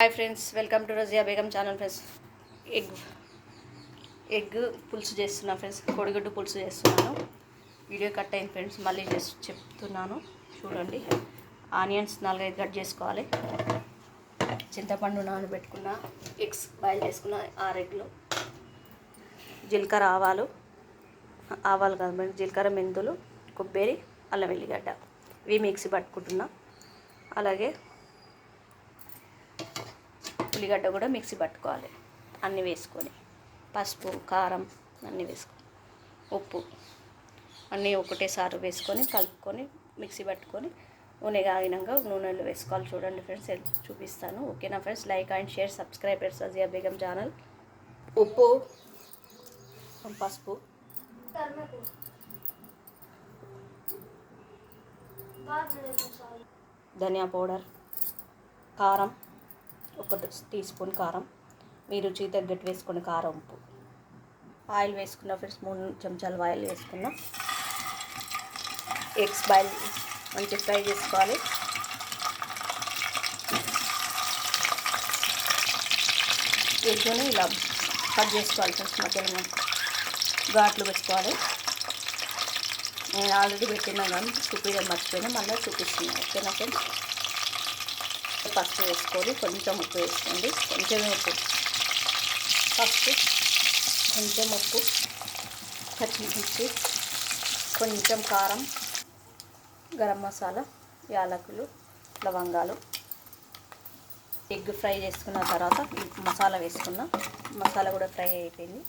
Hi friends welcome to Razia Begum channel friends egg egg పులుసు చేస్తున్నా friends కోడిగుడ్డు పులుసు చేస్తున్నాను. వీడియో కట్ అయింది ఫ్రెండ్స్ మళ్ళీ చేసి చెప్తున్నాను. చూడండి. ఆనియన్స్ నాలుగైదు కట్ చేసుకోవాలి. చింతపండు నానబెట్టుకున్న ఎగ్స్ బాయిల్ చేసుకున్న ఆరు ఎగ్లు జీలకర్ర ఆవాలు ఆవాలు కాదు మేడం జీలకర్ర మెంతులు కొబ్బరి అల్లం వెల్లిగడ్డ ఇవి మిక్సీ పట్టుకుంటున్నా. అలాగే ఉల్లిగడ్డ కూడా మిక్సీ పట్టుకోవాలి. అన్నీ వేసుకొని పసుపు కారం అన్నీ వేసుకొని ఉప్పు అన్నీ ఒకటేసారి వేసుకొని కలుపుకొని మిక్సీ పట్టుకొని నూనె కాగినాక నూనెలో వేసుకోవాలి. చూడండి ఫ్రెండ్స్ చూపిస్తాను. ఓకేనా friends? Like and share subscribers అజియా Begum channel. ఉప్పు పసుపు. ధనియా పౌడర్. కారం. ఒక టీ స్పూన్ కారం మీ రుచి తగ్గట్టు వేసుకుని కారం ఉప్పు. ఆయిల్ వేసుకున్న ఫ్రెండ్స్ మూడు చెంచాలు ఆయిల్ వేసుకున్నా ఎగ్స్ బాయిల్ మంచి ఫ్రై చేసుకోవాలి. ఎగ్గుని ఇలా కట్ చేసుకోవాలి ఫ్రెండ్స్ మధ్యలో ఘాట్లు పెట్టుకోవాలి. నేను ఆల్రెడీ పెట్టినా కానీ చూపించడం మర్చిపోయినా మళ్ళీ చూపిస్తున్నాను ఓకేనా ఫ్రెండ్స్? పసుపు వేసుకొని కొంచెం ఉప్పు వేసుకోండి. కొంచెం ఉప్పు. పసుపు కొంచెం ఉప్పు పచ్చిమిర్చి కొంచెం కారం గరం మసాలా యాలకులు లవంగాలు. ఎగ్ ఫ్రై చేసుకున్న తర్వాత మసాలా వేసుకున్న మసాలా కూడా ఫ్రై అయిపోయింది.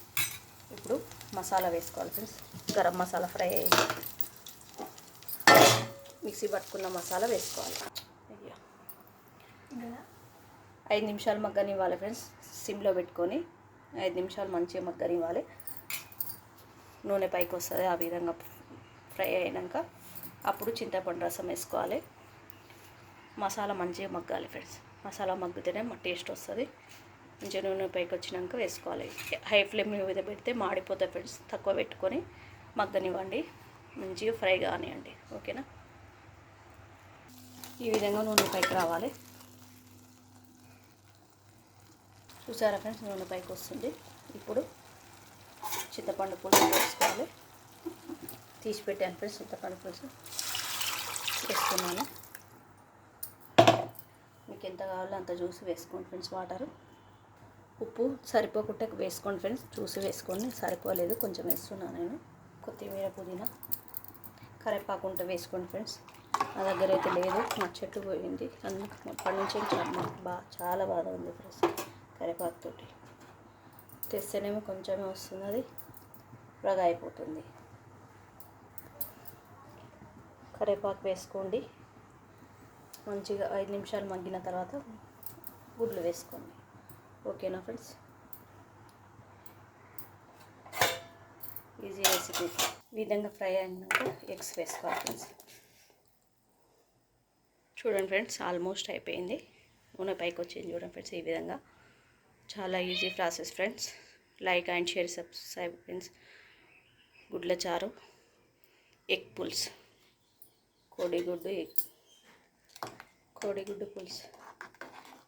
ఇప్పుడు మసాలా వేసుకోవాలి ఫ్రెండ్స్. గరం మసాలా ఫ్రై అయింది. మిక్సీ పట్టుకున్న మసాలా వేసుకోవాలి. అయ్యా. ఐదు నిమిషాలు మగ్గనివ్వాలి ఫ్రెండ్స్ సిమ్లో పెట్టుకొని ఐదు నిమిషాలు మంచిగా మగ్గనివ్వాలి. నూనె పైకి వస్తుంది ఆ విధంగా ఫ్రై అయినాక అప్పుడు చింతపండు రసం వేసుకోవాలి. మసాలా మంచిగా మగ్గాలి ఫ్రెండ్స్. మసాలా మగ్గితేనే టేస్ట్ వస్తుంది. మంచిగా నూనె పైకి వచ్చినాక వేసుకోవాలి. హై ఫ్లేమ్ మీద పెడితే మాడిపోతాయి ఫ్రెండ్స్ తక్కువ పెట్టుకొని మగ్గనివ్వండి. మంచిగా ఫ్రై కానివ్వండి ఓకేనా? ఈ విధంగా నూనె పైకి రావాలి. చూసారా ఫ్రెండ్స్ నూనె పైకి వస్తుంది. ఇప్పుడు చింతపండు పులుసు వేసుకోవాలి. తీసి పెట్టాను ఫ్రెండ్స్ చింతపండు పులుసు వేసుకున్నాను. మీకు ఎంత కావాలో అంత చూసి వేసుకోండి ఫ్రెండ్స్ వాటరు. ఉప్పు సరిపోకుండా వేసుకోండి ఫ్రెండ్స్ చూసి వేసుకోండి సరిపోలేదు కొంచెం వేస్తున్నాను నేను. కొత్తిమీర పుదీనా కరివేపాకు ఉంటే వేసుకోండి ఫ్రెండ్స్. నా దగ్గర అయితే లేదు మా చెట్టు పోయింది. అందుకు అప్పటి నుంచి చాలా బాగా చాలా బాధ ఉంది ఫ్రెండ్స్. కరివేపాకుతోటి తెస్తేనేమో కొంచెమే వస్తుంది అది రగా అయిపోతుంది కరివేపాకు వేసుకోండి. మంచిగా ఐదు నిమిషాలు మగ్గిన తర్వాత గుడ్లు వేసుకోండి. ఓకేనా ఫ్రెండ్స్? Easy recipe. ఈ విధంగా ఫ్రై అయినాక ఎగ్స్ వేసుకోవాలి ఫ్రెండ్స్. చూడండి ఫ్రెండ్స్ ఆల్మోస్ట్ అయిపోయింది. నూనె పైకి వచ్చింది చూడండి ఫ్రెండ్స్ ఈ విధంగా. చాలా easy process friends like and share subscribe friends గుడ్ల చారు. ఎగ్ పుల్స్ కోడిగుడ్డు ఎగ్ కోడిగుడ్డు పులుసు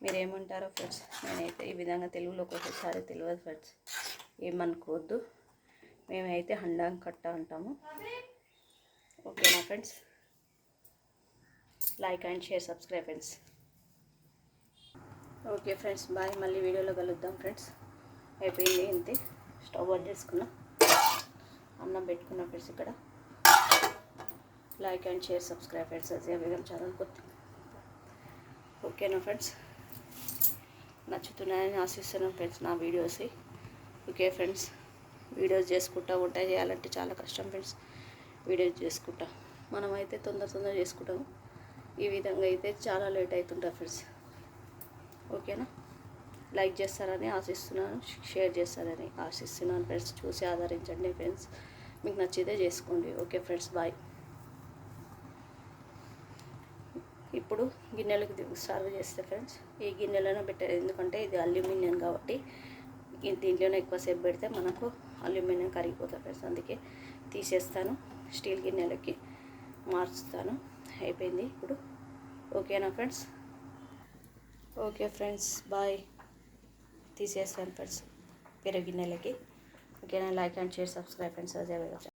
మీరేమంటారో ఫ్రెండ్స్ నేనైతే ఈ విధంగా తెలుగులో ఒక్కొక్కసారి తెలియదు ఫ్రెండ్స్ ఏమనుకోవద్దు. మేమైతే హండాం కట్ట అంటాము. ఓకేనా friends like and share subscribe friends okay friends bye. మళ్ళీ వీడియోలో కలుద్దాం ఫ్రెండ్స్. అయిపోయింది ఇంతే. స్టవ్ ఆన్ చేసుకున్నా. అన్నం పెట్టుకున్నా ఫ్రెండ్స్ ఇక్కడ. Like and share subscribe friends అదే వేగం ఛానల్ కొత్త ఓకేనా ఫ్రెండ్స్? నచ్చుతున్నాయని ఆశిస్తున్నాను ఫ్రెండ్స్ నా వీడియోస్ ఓకే ఫ్రెండ్స్ వీడియోస్ చేసుకుంటా ఉంటాయి చేయాలంటే చాలా కష్టం ఫ్రెండ్స్. వీడియోస్ చేసుకుంటా. మనమైతే తొందర తొందర చేసుకుంటాము. ఈ విధంగా అయితే చాలా లేట్ అవుతుంటా ఫ్రెండ్స్. ఓకేనా? లైక్ చేస్తారని ఆశిస్తున్నాను షేర్ చేస్తారని ఆశిస్తున్నాను ఫ్రెండ్స్. చూసి ఆదరించండి ఫ్రెండ్స్. మీకు నచ్చితే చేసుకోండి. Okay friends bye. ఇప్పుడు గిన్నెలకు సర్వ్ చేస్తే ఫ్రెండ్స్ ఈ గిన్నెలోనే పెట్టారు ఎందుకంటే ఇది అల్యూమినియం కాబట్టి దీంట్లోనే ఎక్కువసేపు పెడితే మనకు అల్యూమినియం కరిగిపోతుంది ఫ్రెండ్స్. అందుకే తీసేస్తాను స్టీల్ గిన్నెలకి మార్చుతాను. అయిపోయింది ఇప్పుడు. ఓకేనా ఫ్రెండ్స్? Okay friends bye. తీసేస్తాను ఫ్రెండ్స్ పెరుగు గిన్నెలకి ఓకేనా? Like and share subscribe and Ajay